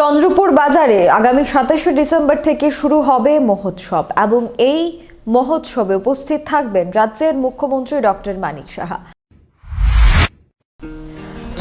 চন্দ্রপুর বাজারে আগামী সাতাশে ডিসেম্বর থেকে শুরু হবে মহোৎসব এবং এই মহোৎসবে উপস্থিত থাকবেন রাজ্যের মুখ্যমন্ত্রী ডক্টর মানিক সাহা।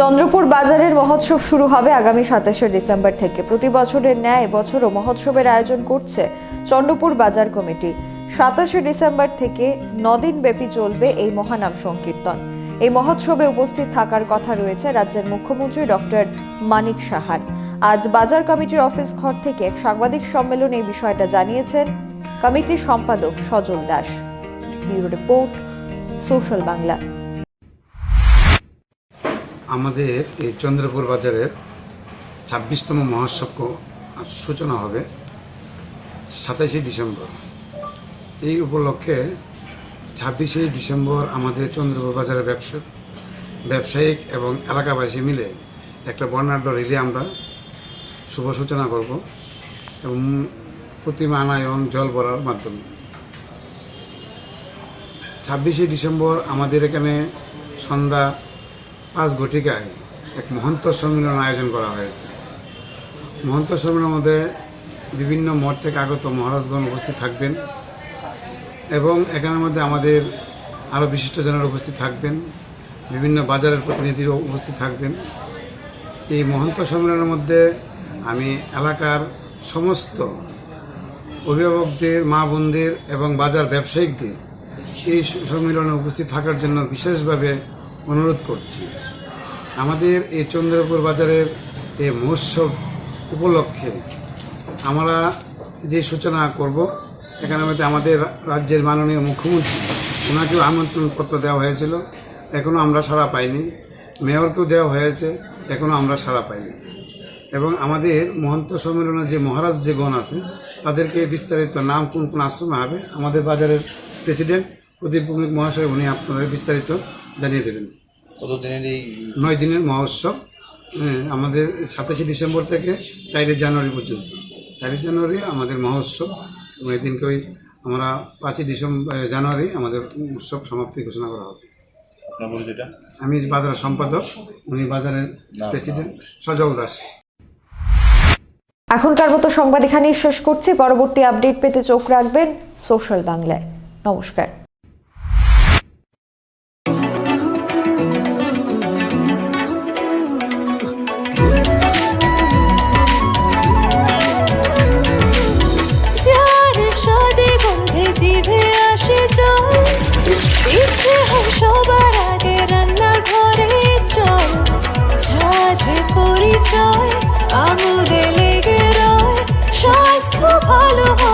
চন্দ্রপুর বাজারের মহোৎসব শুরু হবে আগামী সাতাশে ডিসেম্বর থেকে। প্রতি বছরের ন্যায় এবছরও মহোৎসবের আয়োজন করছে চন্দ্রপুর বাজার কমিটি। সাতাশে ডিসেম্বর থেকে নদিন ব্যাপী চলবে এই মহানাম সংকীর্তন। এই মহোৎসবে উপস্থিত থাকার কথা রয়েছে রাজ্যের মুখ্যমন্ত্রী ডক্টর মানিক সাহার। আজ বাজার কমিটির অফিস ঘর থেকে এক সাংবাদিক সম্মেলনে এই বিষয়টা জানিয়েছেন কমিটির সম্পাদক Sajal Das. Bureau report, social Bangla. আমাদের এই চন্দ্রপুর বাজারের ছাব্বিশতম মহোৎসব সূচনা হবে সাতাশে ডিসেম্বর। এই উপলক্ষে ছাব্বিশে ডিসেম্বর আমাদের চন্দ্রপুর বাজারের ব্যবসা ব্যবসায়িক এবং এলাকাবাসী মিলে একটা বর্ণাঢ্য রেলি আমরা শুভ সূচনা করব এবং প্রতিমা আনায়ন, জল ভরার মাধ্যমে। ছাব্বিশে ডিসেম্বর আমাদের এখানে সন্ধ্যা পাঁচ ঘটিকায় এক মহন্ত সম্মেলন আয়োজন করা হয়েছে। মহন্ত সম্মেলনের মধ্যে বিভিন্ন মঠ থেকে আগত মহারাজগণ উপস্থিত থাকবেন। এবং এখানের মধ্যে আমাদের আরও বিশিষ্টজনেরা উপস্থিত থাকবেন, বিভিন্ন বাজারের প্রতিনিধিও উপস্থিত থাকবেন। এই মহন্ত সম্মেলনের মধ্যে আমি এলাকার সমস্ত অভিভাবকদের, মা বোনদের এবং বাজার ব্যবসায়িকদের এই সম্মেলনে উপস্থিত থাকার জন্য বিশেষভাবে অনুরোধ করছি। আমাদের এই চন্দ্রপুর বাজারের এই মহোৎসব উপলক্ষে আমরা যে সূচনা করব এখানে মধ্যে আমাদের রাজ্যের মাননীয় মুখ্যমন্ত্রী ওনাকেও আমন্ত্রণপত্র দেওয়া হয়েছিল। এখনও আমরা সাড়া পাইনি। মেয়রকেও দেওয়া হয়েছে এখনও আমরা সাড়া পাইনি। এবং আমাদের মহন্ত সম্মেলনের যে মহারাজ যে গণ আছে তাদেরকে বিস্তারিত নাম কোন কোন আশ্রমে হবে আমাদের বাজারের প্রেসিডেন্ট প্রদীপ ভৌমিক মহাশয় উনি আপনাদের বিস্তারিত জানিয়ে দেবেন। কতদিনের এই নয় দিনের মহোৎসব হ্যাঁ, আমাদের সাতাশে ডিসেম্বর থেকে চারই জানুয়ারি পর্যন্ত। চারই জানুয়ারি আমাদের মহোৎসব। এবং এই দিনকে ওই আমরা পাঁচই ডিসেম্বর জানুয়ারি আমাদের উৎসব সমাপ্তি ঘোষণা করা হবে। আপনার আমি বাজারের সম্পাদক উনি বাজারের প্রেসিডেন্ট সজল দাস। এখনকার মতো সংবাদ এখানেই শেষ করছি। পরবর্তী আপডেট পেতে চোখ রাখবেন সোশ্যাল বাংলায়। নমস্কার। ভালো